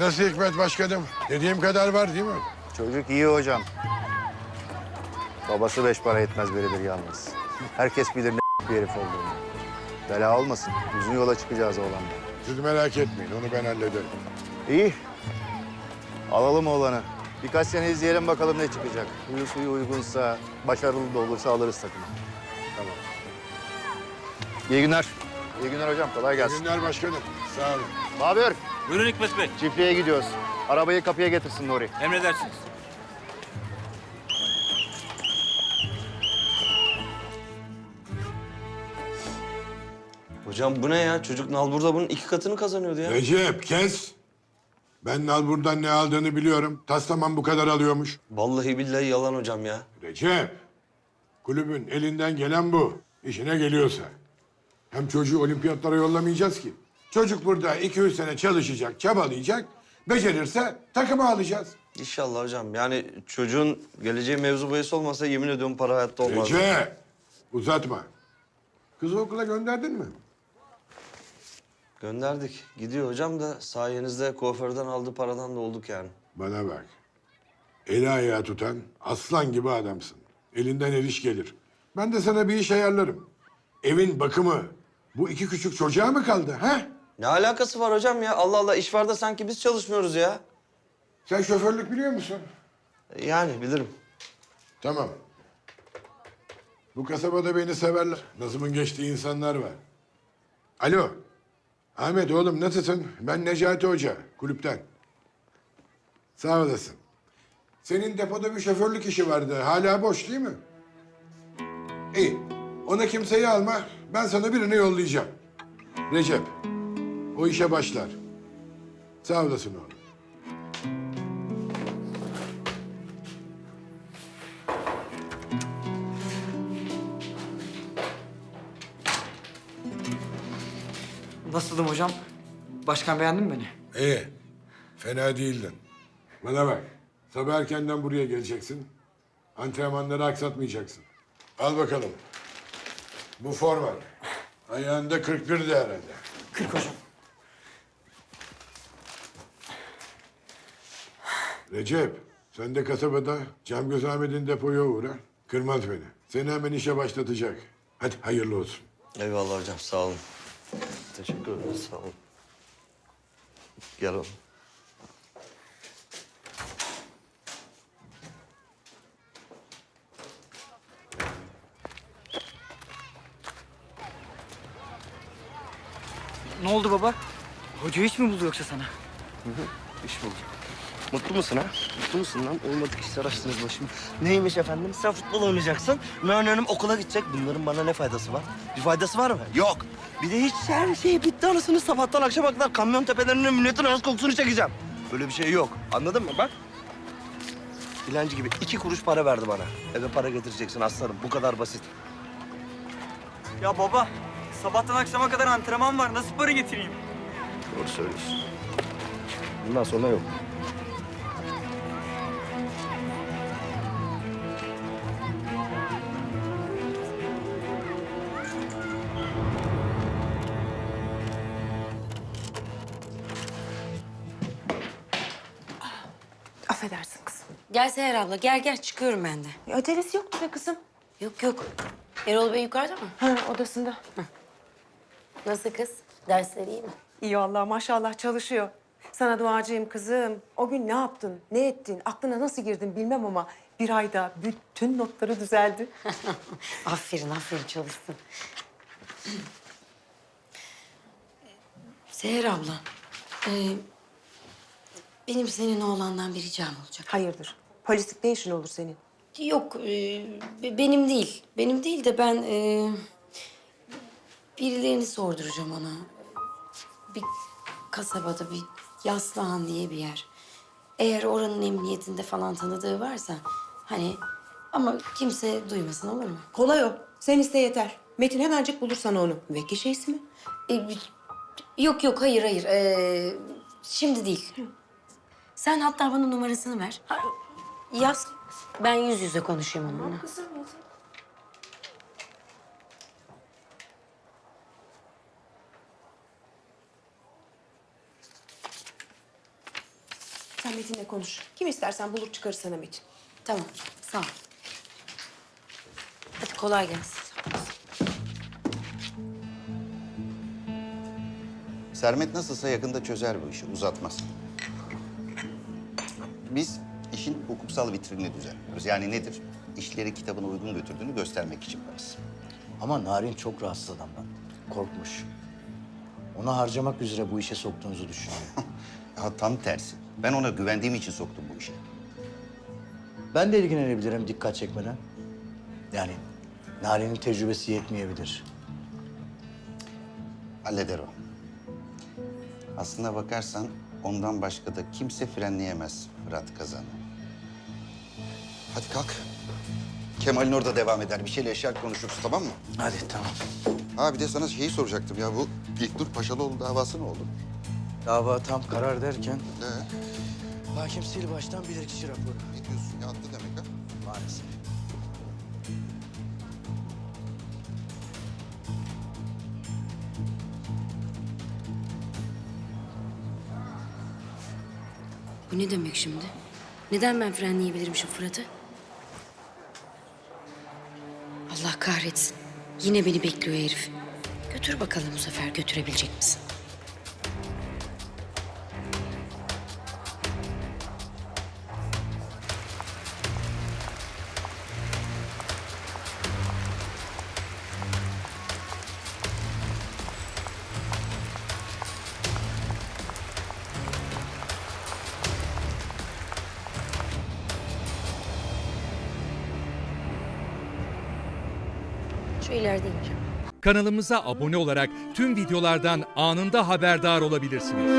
Nasıl Hikmet Başkanım? Dediğim kadar var değil mi? Çocuk iyi hocam. Babası beş para etmez biridir yalnız. Herkes bilir ne bir herif olduğunu. Bela olmasın. Uzun yola çıkacağız oğlanla. Siz merak etmeyin, onu ben hallederim. İyi. Alalım oğlanı. Birkaç sene izleyelim bakalım ne çıkacak. Huyu suyu uygunsa, başarılı da olursa alırız takımı. Tamam. İyi günler. İyi günler hocam. Kolay İyi gelsin. günler başkanım. Sağ olun. Ne haber? Buyurun Hikmet Bey. Çiftliğe gidiyoruz. Arabayı kapıya getirsin Nuri. Emredersiniz. Hocam bu ne ya? Çocuk Nalbur'da bunun iki katını kazanıyordu ya. Recep kes. Ben Nalbur'dan ne aldığını biliyorum. Taslaman bu kadar alıyormuş. Vallahi billahi yalan hocam ya. Recep, kulübün elinden gelen bu. İşine geliyorsa. Hem çocuğu olimpiyatlara yollamayacağız ki. Çocuk burada iki üç sene çalışacak, çabalayacak. Becerirse takıma alacağız. İnşallah hocam. Yani çocuğun geleceği mevzu bahis olmasa yemin ediyorum para hayatta olmaz. Recep, uzatma. Kızı okula gönderdin mi? Gönderdik. Gidiyor hocam da sayenizde kuaförden aldığı paradan da olduk yani. Bana bak. Eli ayağı tutan aslan gibi adamsın. Elinden el iş gelir. Ben de sana bir iş ayarlarım. Evin bakımı bu iki küçük çocuğa mı kaldı ha? Ne alakası var hocam ya? Allah Allah iş var da sanki biz çalışmıyoruz ya. Sen şoförlük biliyor musun? Yani bilirim. Tamam. Bu kasabada beni severler. Nazım'ın geçtiği insanlar var. Alo. Ahmet oğlum nasılsın? Ben Necati Hoca, kulüpten. Sağ olasın. Senin depoda bir şoförlük işi vardı. Hala boş değil mi? İyi. Ona kimseyi alma. Ben sana birini yollayacağım. Recep. O işe başlar. Sağ olasın oğlum. Nasıldım hocam? Başkan beğendin mi beni? İyi. Fena değildin. Bana bak. Sabah erkenden buraya geleceksin. Antrenmanları aksatmayacaksın. Al bakalım. Bu forma. Ayağında 41 de herhalde. 40 hocam. Recep, sen de kasabada Cemgöz Ahmet'in depoya uğra. Kırmaz beni. Seni hemen işe başlatacak. Hadi hayırlı olsun. Eyvallah hocam sağ olun. Teşekkür ederim sağ olun. Gel oğlum. Ne oldu baba? Hoca hiç mi buldu yoksa sana? İş buldum. Mutlu musun ha? Mutlu musun lan? Olmadık işler açtınız başım. Neymiş efendim? Sen futbol oynayacaksın. Nön Hanım okula gidecek. Bunların bana ne faydası var? Bir faydası var mı? Yok. Bir de hiç her şey bitti anasını sabahtan akşama kadar kamyon tepelerine milletin ağız kokusunu çekeceğim. Böyle bir şey yok. Anladın mı? Bak. Dilenci gibi iki kuruş para verdi bana. Eve para getireceksin aslanım. Bu kadar basit. Ya baba, sabahtan akşama kadar antrenman var. Nasıl para getireyim? Doğru söylüyorsun. Bundan sonra yok. Affedersin kızım. Gel Seher abla gel gel çıkıyorum ben de. Ya acelesi yoktu be kızım. Yok yok. Erol Bey yukarıda mı? Ha, odasında. Nasıl kız? Dersleri iyi mi? İyi vallahi maşallah çalışıyor. Sana duacıyım kızım. O gün ne yaptın, ne ettin, aklına nasıl girdin bilmem ama bir ayda bütün notları düzeldi. aferin aferin çalışsın. Seher abla. e, benim senin oğlandan bir ricam olacak. Hayırdır? Polislik ne işin olur senin? Yok e, be- benim değil. Benim değil de ben e, birilerini sorduracağım ona. Bir kasabada bir Yaslıhan diye bir yer. Eğer oranın emniyetinde falan tanıdığı varsa hani ama kimse duymasın olur mu? Kolay o. Sen iste yeter. Metin hemencik bulur sana onu. Vekil şeysi mi? E, yok yok hayır hayır. E, şimdi değil. Sen hatta bana numarasını ver. Ha, Yaz. Ben yüz yüze konuşayım onunla. Kızım Sen Metin'le konuş. Kim istersen bulur çıkarır sana Metin. Tamam, sağ ol. Hadi kolay gelsin. Sermet nasılsa yakında çözer bu işi, uzatmaz. Biz işin hukuksal vitrinini düzenliyoruz. Yani nedir? İşleri kitabına uygun götürdüğünü göstermek için varız. Ama Narin çok rahatsız adamdan. Korkmuş. Onu harcamak üzere bu işe soktuğunuzu düşünüyor. Ya tam tersi. Ben ona güvendiğim için soktum bu işe. ben de ilgilenebilirim dikkat çekmeden. Yani Narin'in tecrübesi yetmeyebilir. Halleder o. Aslına bakarsan ondan başka da kimse frenleyemez Fırat Kazan'ı. Hadi kalk. Kemal'in orada devam eder. Bir şeyle yaşar konuşuruz tamam mı? Hadi tamam. Ha bir de sana şeyi soracaktım ya. Bu İlknur Paşalıoğlu davası ne oldu? Dava tam karar derken Ee, hakim sil baştan bilirkişi raporu. ne diyorsun Bu ne demek şimdi? Neden ben frenleyebilirim şu Fırat'ı? Allah kahretsin. Yine beni bekliyor herif. Götür bakalım bu sefer götürebilecek misin? Şu ilerideyim. Kanalımıza abone olarak tüm videolardan anında haberdar olabilirsiniz.